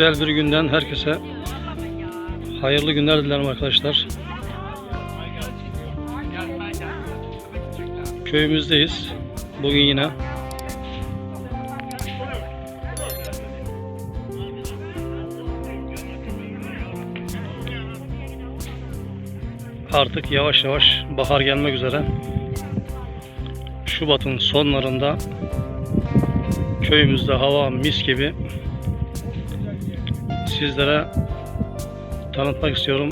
Güzel bir günden herkese hayırlı günler dilerim arkadaşlar. Köyümüzdeyiz. Bugün yine artık yavaş yavaş bahar gelmek üzere. Şubat'ın sonlarında köyümüzde hava mis gibi sizlere tanıtmak istiyorum.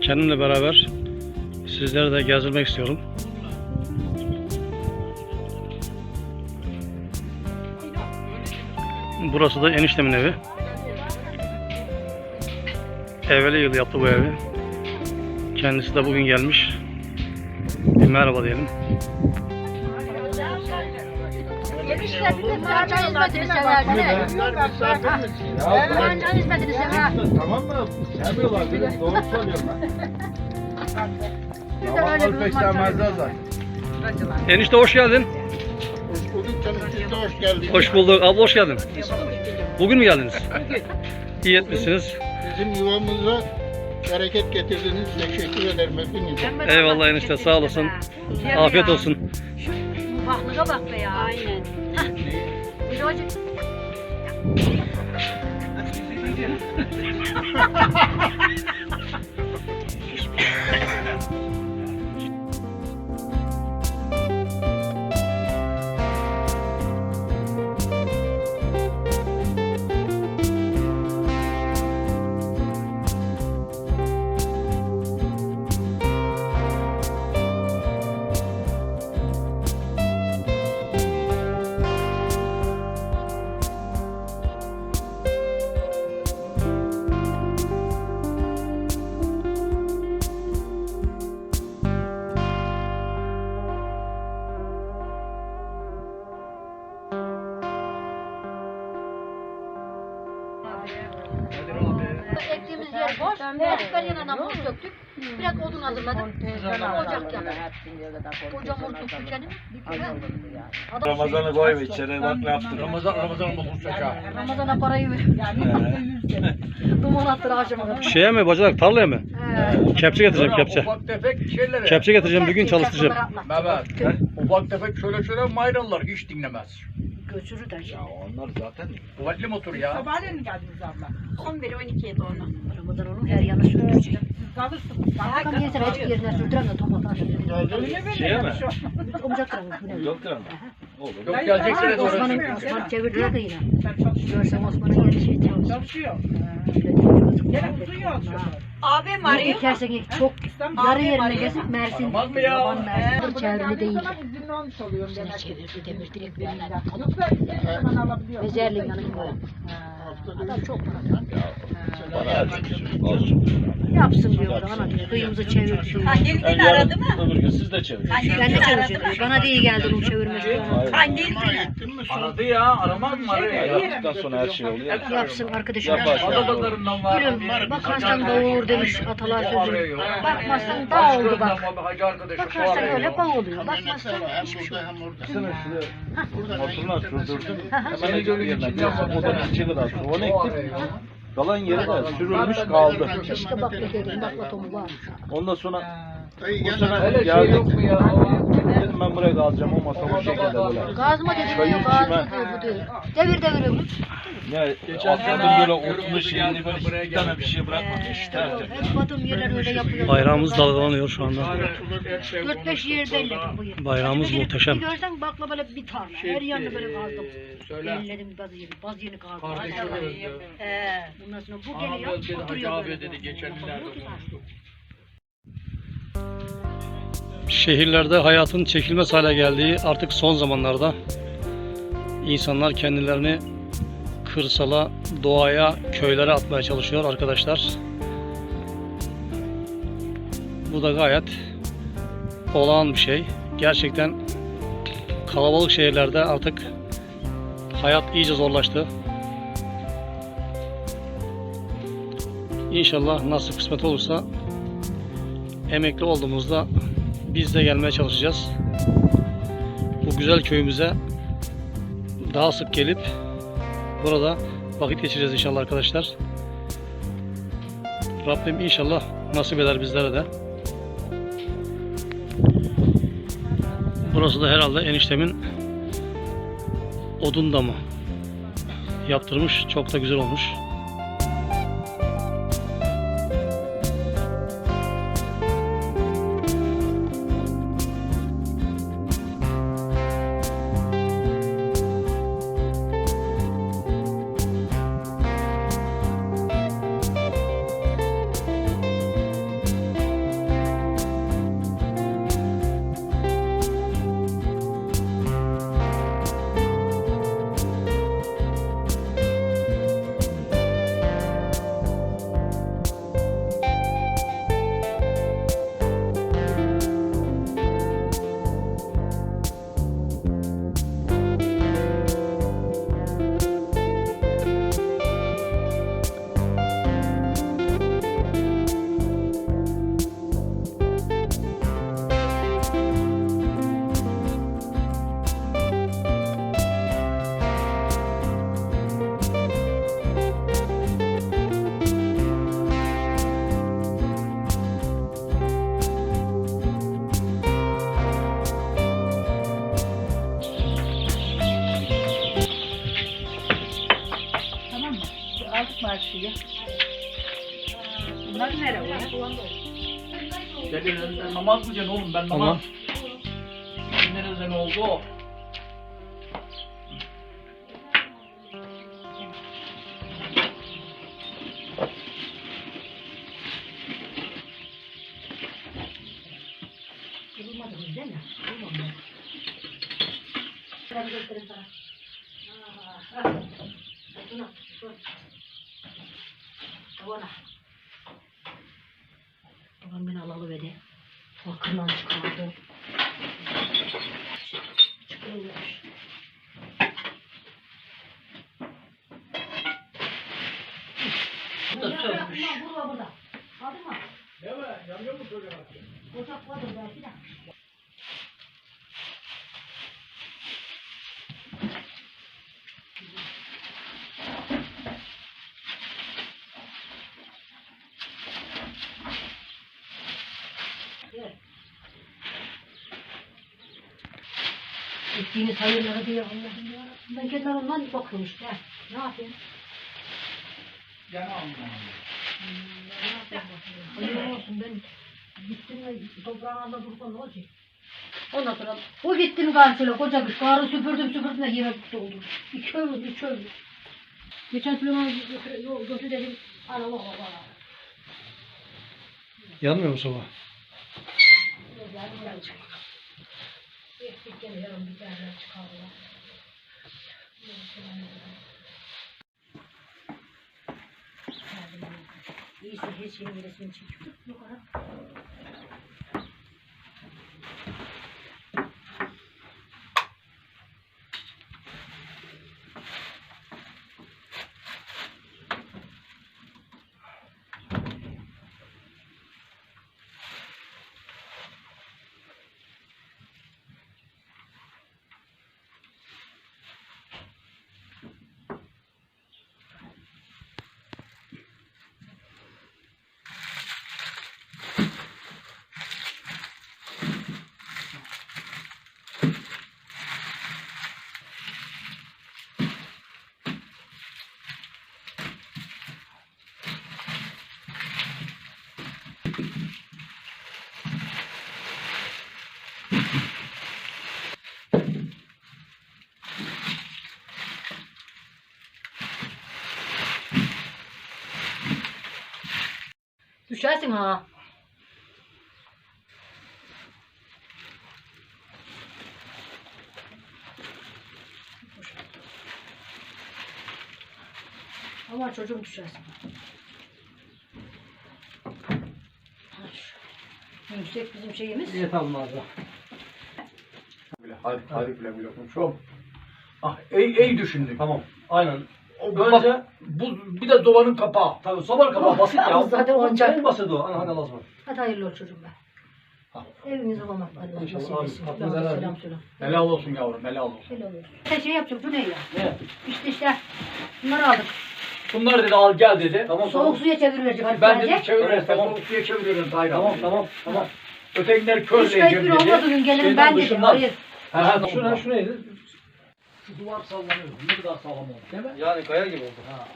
Kendimle beraber sizleri de gezdirmek istiyorum. Burası da eniştemin evi. Evveli yıl yaptı bu evi. Kendisi de bugün gelmiş. Bir merhaba diyelim. Bir de hizmetini hizmetini. Tamam mı? Sevmiyorlar. Doğru söylüyorum ben. De öyle bir zaten. Enişte hoş geldin. Hoş bulduk canım. Siz de hoş geldiniz. Hoş bulduk. Abla hoş geldin. Bugün mü geldiniz? İyi etmişsiniz. Bizim yuvamıza bereket getirdiniz. Teşekkür ederim hepinize. Eyvallah enişte sağ olasın. Afiyet olsun. Baklığa bak be ya. Aynen. Bir Ektiğimiz yer boş. Her yanına muz döktük. Biraz odun hazırladık. Ocak yaptık. Kocaman tuttuk kendimi. Adam Ramazan'ı koy ve içeri bak ne yaptın. Ramazan Ramazan bulursak ha. Ramazan'a parayı ver. Duman attır akşama kadar. Şeye mi bacanak tarlaya mı? Kepçe getireceğim kepçe. Ufak tefek şeylere. Kepçe getireceğim bir gün çalıştıracağım. Evet. Ufak tefek şöyle şöyle mayralılar hiç dinlemez. Götürür de şey. Onlar zaten Kuvvetli motor ya. Sabahleyin mi geldiniz abla? 11-12'ye doğru. Ramazan onun her yanı sürdürecek. Siz kalırsınız. Hakan yeter açık yerine sürdüren de tomat aşırı. Öyle mi? Şeye mi? Ne? Yok lira mı? Olur. Yok geleceksiniz Osman'ın orası. Osman çevirdiler de yine. Görsem Osman'ın şey çalışıyor. Gene yol şoför. Abim Ne arıyor. ekersen ek çok yarı yerine gezip Mersin. Aramaz mı ya? Yaban Mersin çevrili değil. İzinli olmuş oluyorum Seni demek. çevirdi demir direkt birine kalıp Yoksa hemen alabiliyorum. Adam çok para. Bana. Olsun. Yapsın diyor ana diyor. Kıyımızı çevirdi diyor. Kandil günü aradı mı? öbür gün siz de çevirin. Kandil Ben de aradı mı? diyor. Bana değil geldi bunu çevirmesi. Kandil günü. Aradı ya aramaz mı arıyor ya? Yaptıktan sonra her şey oluyor. Yapsın arkadaşım. Yapar. Adalarından var. Gülüm bakarsan doğur demiş atalar sözü. Bakmazsan dağ oldu bak. Hacı Bakarsan arıyor. öyle bağ oluyor. Bakmazsan hiçbir şey yok. hem orada. Motoruna sürdürdüm. Hemen Seni görünce yerine. kimden Odanın içi kadar. Onu arıyor. Kalan yeri de sürülmüş kaldı. İşte bak dedim var. Ondan sonra Dayı gel. sene Öyle şey yok mu ya? Dedim ben buraya kalacağım o masa bu şekilde böyle. Gazma dedim ya gazma diyor bu diyor. Devir devir ömür. Ne Geçen sene böyle oturmuş geldik, şeyini böyle hiçbir tane bir şey bırakmamış. Hep badım yerler öyle yapıyor. Bayrağımız dalgalanıyor şu anda. 4-5 yer belledim bu yıl. Bayrağımız muhteşem. Bir görsen bakla böyle bir tane. Her yanını böyle kazdım. söyle. Ellerim bazı yeri, bazı yerini kazdım. Kardeşim öldü. Ee, bundan sonra bu geliyor, oturuyor abi böyle. dedi geçenlerde konuştuk. Şehirlerde hayatın çekilmez hale geldiği artık son zamanlarda insanlar kendilerini kırsala, doğaya, köylere atmaya çalışıyor arkadaşlar. Bu da gayet olağan bir şey. Gerçekten kalabalık şehirlerde artık hayat iyice zorlaştı. İnşallah nasıl kısmet olursa emekli olduğumuzda biz de gelmeye çalışacağız. Bu güzel köyümüze daha sık gelip burada vakit geçireceğiz inşallah arkadaşlar. Rabbim inşallah nasip eder bizlere de. Burası da herhalde eniştemin odun damı yaptırmış. Çok da güzel olmuş. Bunlar nereye? Senin önünden namaz mı canım oğlum ben Tamam. namaz. Nerede ne oldu? Durmadınız değil mi? Durmadınız. Ben göstereyim sana. Ha, ha. Şuna, şuna. Tavana. Babam beni alalı verdi. Bakımdan çıkardı. Çıkıyormuş. Burada sönmüş. Burada burada. Aldın mı? Ocak vardır belki de. Ettiğiniz hayırlara diye Allah'ım ya. Ben kenarından bakıyorum işte. Ne yapayım? Gene alma. Ne olsun ben gittim ve toprağın altında dursam ne olacak? Ondan sonra o gittim gari şöyle koca bir karı süpürdüm süpürdüm de yemek doldu. İki ömür, üç ömür. Geçen Süleyman götü dedim. Ana baba baba. Yanmıyor mu soba? Ektik gene yarın bir tane çıkardılar. İyisi hiç yeni resmini çekip yukarı. Düşersin ha. Ama çocuğum düşersin. Yüksek bizim şeyimiz. Niye almaz? Hadi hadi güle güle komşum. Ah iyi, iyi düşündük. Tamam. Aynen. Bence Bak, bu bir de dovanın kapağı. Tabii sobanın kapağı oh, basit ya. Zaten olacak. En basit o. Ana hadi lazım. Hadi hayırlı ol çocuğum ben. Evinize olmak Allah nasip etsin. Selam selam. Helal olsun yavrum, helal olsun. Helal olsun. Şey yapacak, bu ne ya? Ne? İşte işte bunları aldık. Bunları dedi al gel dedi. Tamam, Soğuk suya çevirilecek Halit Ben dedi çeviriyorum, tamam. Soğuk suya çeviriyorum Tayyip Tamam, tamam, tamam. Ötekiler kör Üç kayıp bir olmadı gün gelin ben dedim. Hayır. Ha, şuna, şuna, şuna şu duvar sallanıyor. Ne kadar sağlam oldu değil mi? Yani kaya gibi oldu. Ha.